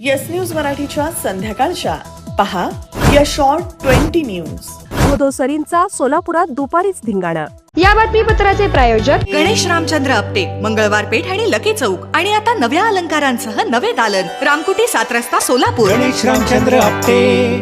Yes news मराठीच्या संध्याकाळच्या. पहा या शॉर्ट ट्वेंटी न्यूज धोधोसरींचा सोलापुरात दुपारीच धिंगाणा. या बातमीपत्राचे प्रायोजक गणेश रामचंद्र आपटे मंगळवार पेठ आणि लकी चौक. आणि आता नव्या अलंकारांसह नवे दालन. रामकुटी सात रस्ता सोलापूर. गणेश रामचंद्र आपटे.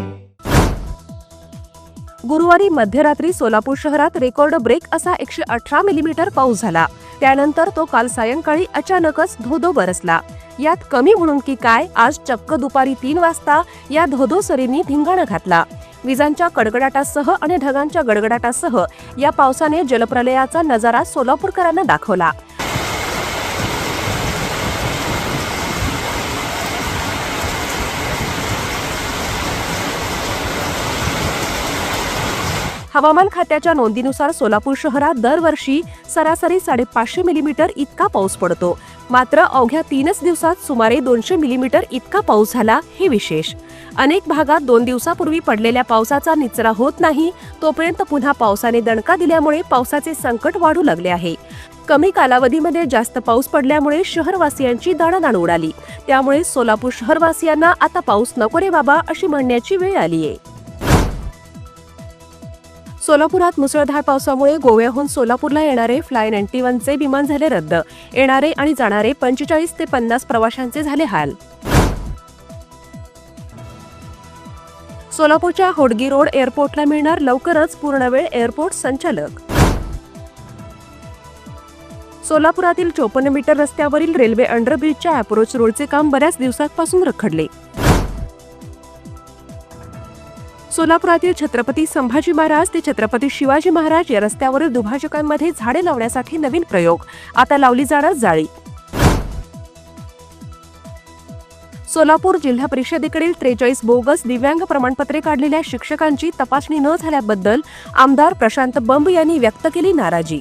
गुरुवारी मध्यरात्री सोलापूर शहरात रेकॉर्ड ब्रेक असा एकशे अठरा मिलीमीटर पाऊस झाला. त्यानंतर तो काल सायंकाळी अचानकच धोधो बरसला. यात कमी म्हणून की काय? आज चक्क दुपारी तीन वाजता या धोधो सरींनी धिंगाणा घातला. विजांच्या कडकडाटासह आणि ढगांच्या गडगडाटासह या पावसाने जलप्रलयाचा नजारा सोलापूरकरांना दाखवला. हवामान खात्याच्या नोंदीनुसार सोलापूर शहरात दरवर्षी सरासरी साडेपाचशे मिलीमीटर इतका पाऊस पडतो. मात्र अवघ्या तीनच दिवसात सुमारे दोनशे मिलीमीटर इतका पाऊस झाला हे विशेष. अनेक भागात दोन दिवसापूर्वी पडलेल्या पावसाचा निचरा होत नाही तोपर्यंत पुन्हा पावसाने दणका दिल्यामुळे पावसाचे संकट वाढू लागले आहे. कमी कालावधीमध्ये जास्त पाऊस पडल्यामुळे शहरवासियांची दाणादाण उडाली. त्यामुळे सोलापूर शहरवासियांना आता पाऊस नको रे बाबा अशी म्हणण्याची वेळ आली आहे सोलापुरात मुसळधार पावसामुळे गोव्याहून सोलापूरला येणारे फ्लाय नाईन्टी वनचे विमान झाले रद्द. येणारे आणि जाणारे पंचेचाळीस ते पन्नास प्रवाशांचे झाले हाल. सोलापूरच्या होडगी रोड एअरपोर्टला मिळणार लवकरच पूर्णवेळ एअरपोर्ट संचालक. सोलापुरातील चोपन्न मीटर रस्त्यावरील रेल्वे अंडरब्रिजच्या अप्रोच रोडचे काम बऱ्याच दिवसांपासून रखडले. सोलापुरातील छत्रपती संभाजी महाराज ते छत्रपती शिवाजी महाराज या रस्त्यावरील दुभाजकांमध्ये झाडे लावण्यासाठी नवीन प्रयोग. आता लावली जाणार जाळी. सोलापूर जिल्हा परिषदेकडील त्रेचाळीस बोगस दिव्यांग प्रमाणपत्रे काढलेल्या शिक्षकांची तपासणी न झाल्याबद्दल आमदार प्रशांत बंब यांनी व्यक्त केली नाराजी.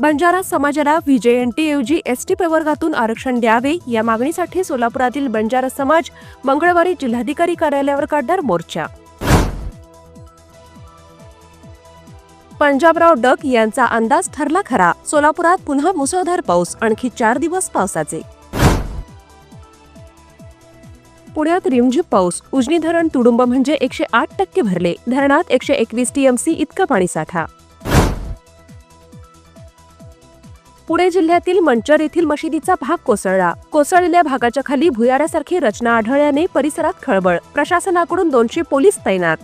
Banjara समाजाला विजयंटीऐवजी एस टी प्रवर्गातून आरक्षण द्यावे या मागणीसाठी सोलापुरातील बंजारा समाज मंगळवारी जिल्हाधिकारी कार्यालयावर काढणार मोर्चा. पंजाबराव डक यांचा अंदाज ठरला खरा. सोलापुरात पुन्हा मुसळधार पाऊस आणखी चार दिवस पावसाचे. पुण्यात रिमझिम पाऊस. उजनी धरण तुडुंब म्हणजे एकशे आठ टक्के भरले. धरणात एकशे एकवीस टीएमसी इतका पाणीसाठा पुणे जिल्ह्यातील मंचर येथील मशिदीचा भाग कोसळला. कोसळलेल्या भागाच्या खाली भुयारासारखी रचना आढळल्याने परिसरात खळबळ. प्रशासनाकडून दोनशे पोलीस तैनात.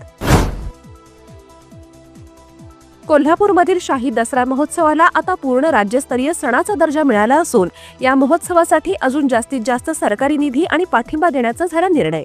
कोल्हापूरमधील शाही दसरा महोत्सवाला आता पूर्ण राज्यस्तरीय सणाचा दर्जा मिळाला असून या महोत्सवासाठी अजून जास्तीत जास्त सरकारी निधी आणि पाठिंबा देण्याचा झाला निर्णय.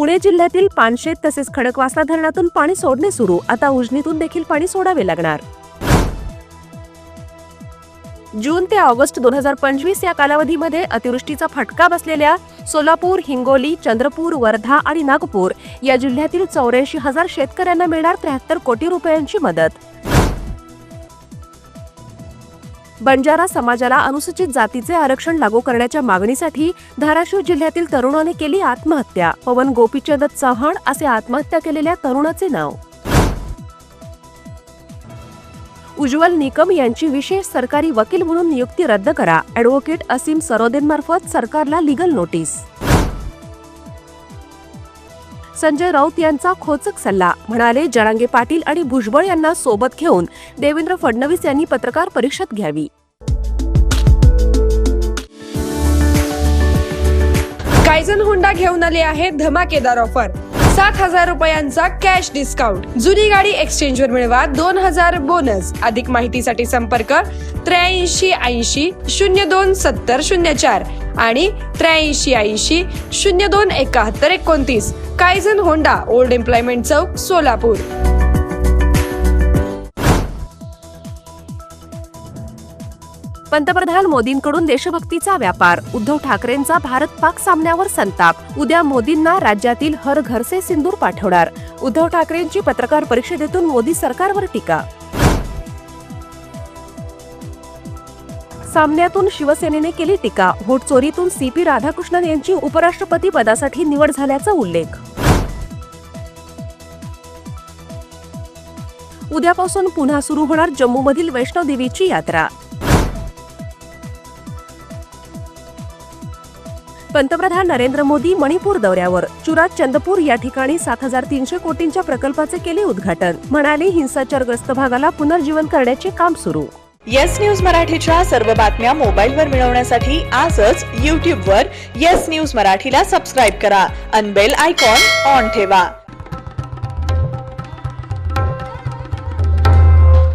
पुणे जिल्ह्यातील पानशेत तसेच खडकवासला धरणातून पाणी सोडणे सुरू. आता उजनीतून देखील पाणी सोडावे लागणार. जून ते ऑगस्ट दोन हजार पंचवीस या कालावधीमध्ये अतिवृष्टीचा फटका बसलेल्या सोलापूर हिंगोली चंद्रपूर वर्धा आणि नागपूर या जिल्ह्यातील चौऱ्याऐंशी हजार शेतकऱ्यांना मिळणार त्र्याहत्तर कोटी रुपयांची मदत. बंजारा समाजाला अनुसूचित जातीचे आरक्षण लागू करण्याच्या मागणीसाठी धाराशिव जिल्ह्यातील तरुणाने केली आत्महत्या. पवन गोपीचंद चव्हाण असे आत्महत्या केलेल्या तरुणाचे नाव. उज्ज्वल निकम यांची विशेष सरकारी वकील म्हणून नियुक्ती रद्द करा. ॲडव्होकेट असीम सरोदेंमार्फत सरकारला लिगल नोटीस. संजय राऊत यांचा खोचक सल्ला. म्हणाले जरांगे पाटील आणि भुजबळ यांना सोबत घेऊन देवेंद्र फडणवीस यांनी पत्रकार परिषद घ्यावी. कायझन हुंडा घेऊन आले आहे धमाकेदार ऑफर सात हजार रुपयांचा कॅश डिस्काउंट जुनी गाडी एक्सचेंज वर मिळवा दोन हजार बोनस अधिक माहितीसाठी संपर्क त्र्याऐंशी ऐंशी शून्य दोन सत्तर शून्य चार आणि त्र्याऐंशी ऐंशी शून्य दोन एकाहत्तर एकोणतीस. कायझन होंडा ओल्ड एम्प्लॉयमेंट चौक सोलापूर पंतप्रधान मोदींकडून देशभक्तीचा व्यापार. उद्धव ठाकरेंचा भारत पाक सामन्यावर संताप. उद्या मोदींना राज्यातील हर घरसे सिंदूर पाठवणार. उद्धव ठाकरेंची पत्रकार परिषदेतून मोदी सरकारवर टीका. सामन्यातून शिवसेनेने केली टीका. व्होट चोरीतून सीपी राधाकृष्णन यांची उपराष्ट्रपती पदासाठी निवड झाल्याचा उल्लेख. उद्यापासून पुन्हा सुरू होणार जम्मूमधील वैष्णोदेवीची यात्रा. पंतप्रधान नरेंद्र मोदी मणिपूर दौऱ्यावर. चुरात चंदपूर या ठिकाणी सात हजार तीनशे कोटींच्या प्रकल्पाचे केले उद्घाटन. म्हणाले हिंसाचारग्रस्त भागाला पुनर्जीवन करण्याचे काम सुरू. येस न्यूज मराठीच्या सर्व बातम्या मोबाईलवर मिळवण्यासाठी आजच यूट्यूबवर येस न्यूज मराठीला सबस्क्राईब करा. अनबेल आयकॉन ऑन ठेवा.